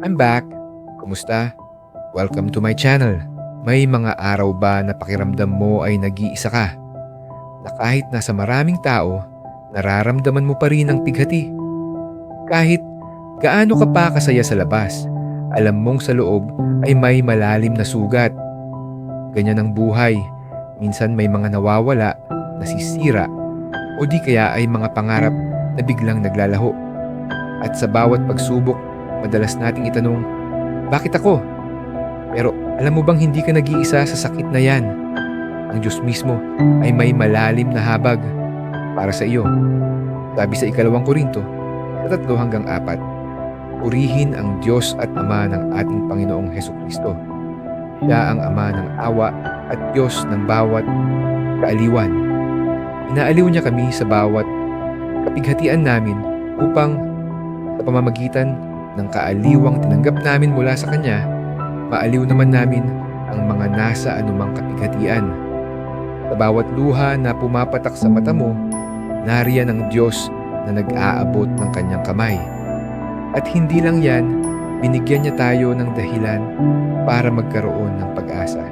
I'm back. Kumusta? Welcome to my channel. May mga araw ba na pakiramdam mo ay nag-iisa ka? Na kahit nasa maraming tao, nararamdaman mo pa rin ang pighati. Kahit gaano ka pa kasaya sa labas, alam mong sa loob ay may malalim na sugat. Ganyan ang buhay. Minsan may mga nawawala, nasisira, o di kaya ay mga pangarap na biglang naglalaho. At sa bawat pagsubok, madalas nating itanong, bakit ako? Pero alam mo bang hindi ka nag-iisa sa sakit na yan? Ang Diyos mismo ay may malalim na habag para sa iyo. Sabi sa ikalawang korinto, tatlo hanggang apat, Purihin ang Diyos at Ama ng ating Panginoong Heso Kristo. Siya ang Ama ng awa at Diyos ng bawat kaaliwan. Inaaliw niya kami sa bawat kapighatian namin upang sa pamamagitan ng kaaliwang tinanggap namin mula sa Kanya, maaliw naman namin ang mga nasa anumang kapighatian. Sa bawat luha na pumapatak sa mata mo, nariyan ang Diyos na nag-aabot ng Kanyang kamay. At hindi lang yan, binigyan niya tayo ng dahilan para magkaroon ng pag-asa.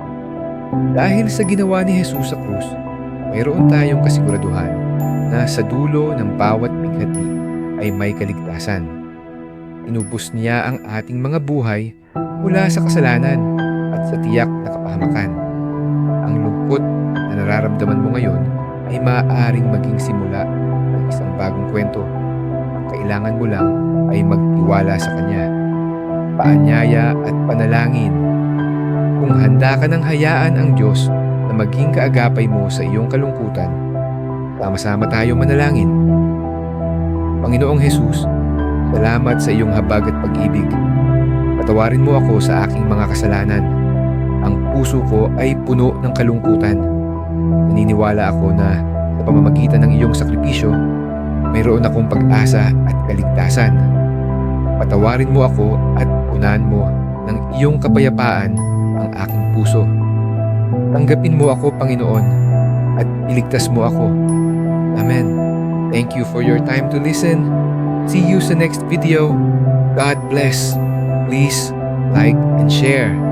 Dahil sa ginawa ni Jesus sa krus, mayroon tayong kasiguraduhan na sa dulo ng bawat bighati ay may kaligtasan. Inubos niya ang ating mga buhay mula sa kasalanan at sa tiyak na kapahamakan. Ang lungkot na nararamdaman mo ngayon ay maaaring maging simula ng isang bagong kwento. Ang kailangan mo lang ay magtiwala sa Kanya. Paanyaya at panalangin. Kung handa ka ng hayaan ang Diyos na maging kaagapay mo sa iyong kalungkutan, sama-sama tayo manalangin. Panginoong Jesus, salamat sa iyong habag at pag-ibig. Patawarin mo ako sa aking mga kasalanan. Ang puso ko ay puno ng kalungkutan. Naniniwala ako na sa pamamagitan ng iyong sakripisyo, mayroon akong pag-asa at kaligtasan. Patawarin mo ako at punan mo ng iyong kapayapaan ang aking puso. Tanggapin mo ako, Panginoon, at iligtas mo ako. Amen. Thank you for your time to listen. See you sa next video. God bless. Please like and share.